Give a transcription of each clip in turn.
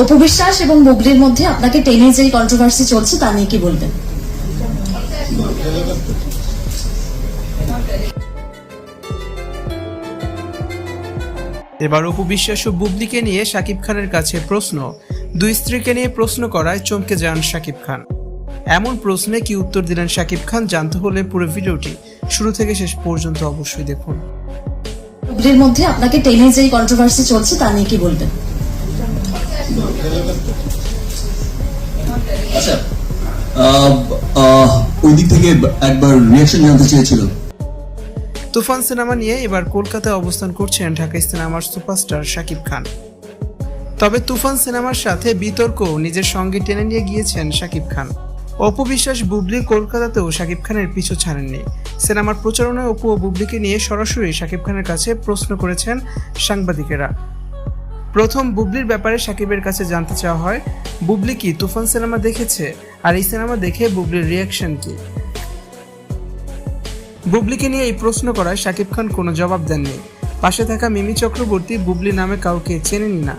অপবিশ্বাস এবং মুগলির মধ্যে আপনাকে টেনে যে কন্ট্রোভার্সি চলছে তা নিয়ে কি বলবেন? এবার অপু বিশ্বাস ও বুবলিকে নিয়ে শাকিব খানের কাছে প্রশ্ন। দুই স্ত্রীকে নিয়ে প্রশ্ন করায় চমকে যান শাকিব খান। এমন প্রশ্নে কি উত্তর দিলেন শাকিব খান জানতে হলে পুরো ভিডিওটি শুরু থেকে শেষ পর্যন্ত অবশ্যই দেখুন। মুগলির মধ্যে আপনাকে টেনে যে কন্ট্রোভার্সি চলছে তা নিয়ে কি বলবেন? আচ্ছা ওই তুফান সিনেমা নিয়ে এবার কলকাতায় অবস্থান করছেন ঢাকা সিনেমার সুপারস্টার শাকিব খান। তবে তুফান সিনেমার সাথে বিতর্ক নিজের সঙ্গে টেনে নিয়ে গিয়েছেন শাকিব খান। অপু বিশ্বাস বুবলি কলকাতাতেও শাকিব খানের পিছু ছাড়েননি। সিনেমার প্রচারণায় অপু ও বুবলিকে নিয়ে সরাসরি শাকিব খানের কাছে প্রশ্ন করেছেন সাংবাদিকেরা। প্রথম বুবলির ব্যাপারে সাকিবের কাছে জানতে চাওয়া হয়, বুবলি কি তুফান সিনেমা দেখেছে? আর এই সিনেমা দেখে বুবলির রিয়াকশন কি? বুবলিকে নিয়ে এই প্রশ্ন করায় শাকিব খান কোনো জবাব দেননি। পাশে থাকা মিমি চক্রবর্তী বুবলি নামে কাউকে চেনেনি না।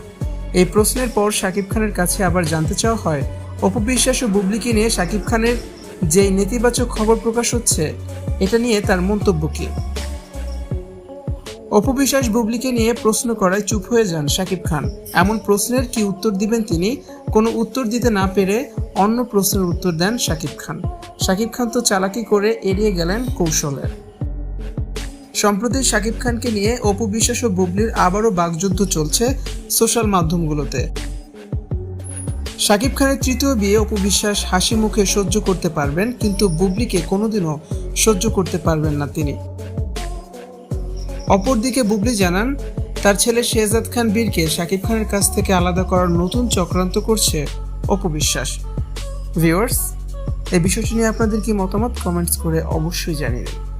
এই প্রশ্নের পর শাকিব খানের কাছে আবার জানতে চাওয়া হয় অপবিশ্বাস ও বুবলিকে নিয়ে শাকিব খানের যেই নেতিবাচক খবর প্রকাশ হচ্ছে, এটা নিয়ে তার মন্তব্য কি? অপবিশ্বাস বুবলিকে নিয়ে প্রশ্ন করায় চুপ হয়ে যান শাকিব খান। এমন প্রশ্নের কি উত্তর দিবেন তিনি? কোনো উত্তর দিতে না পেরে অন্য প্রশ্নের উত্তর দেন শাকিব খান। শাকিব খান তো চালাকি করে এড়িয়ে গেলেন কৌশলের। সম্প্রতি শাকিব খানকে নিয়ে অপু বিশ্বাস ও বুবলির আবারও বাগযুদ্ধ চলছে সোশ্যাল মাধ্যমগুলোতে। শাকিব খানের তৃতীয় বিয়ে অপু বিশ্বাস হাসি মুখে সহ্য করতে পারবেন, কিন্তু বুবলিকে কোনোদিনও সহ্য করতে পারবেন না তিনি। অপরদিকে বুবলি জানান, তার ছেলে শেহজাদ খান বীরকে শাকিব খানের কাছ থেকে আলাদা করার নতুন চক্রান্ত করছে অপবিশ্বাস ভিউয়ার্স এই বিষয়টি নিয়ে আপনাদের কি মতামত? কমেন্টস করে অবশ্যই জানিয়ে